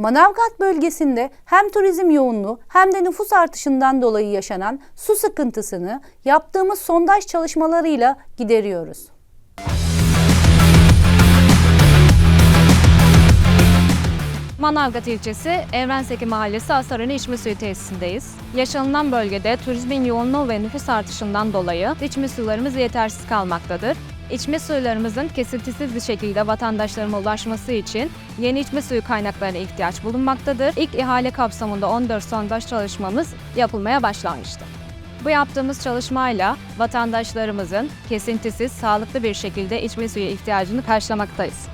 Manavgat bölgesinde hem turizm yoğunluğu hem de nüfus artışından dolayı yaşanan su sıkıntısını yaptığımız sondaj çalışmalarıyla gideriyoruz. Manavgat ilçesi Evrenseki Mahallesi Asarönü İçme Suyu Tesisindeyiz. Yaşanılan bölgede turizmin yoğunluğu ve nüfus artışından dolayı içme sularımız yetersiz kalmaktadır. İçme suylarımızın kesintisiz bir şekilde vatandaşlarıma ulaşması için yeni içme suyu kaynaklarına ihtiyaç bulunmaktadır. İlk ihale kapsamında 14 sondaj çalışmamız yapılmaya başlanmıştı. Bu yaptığımız çalışmayla vatandaşlarımızın kesintisiz, sağlıklı bir şekilde içme suyu ihtiyacını karşılamaktayız.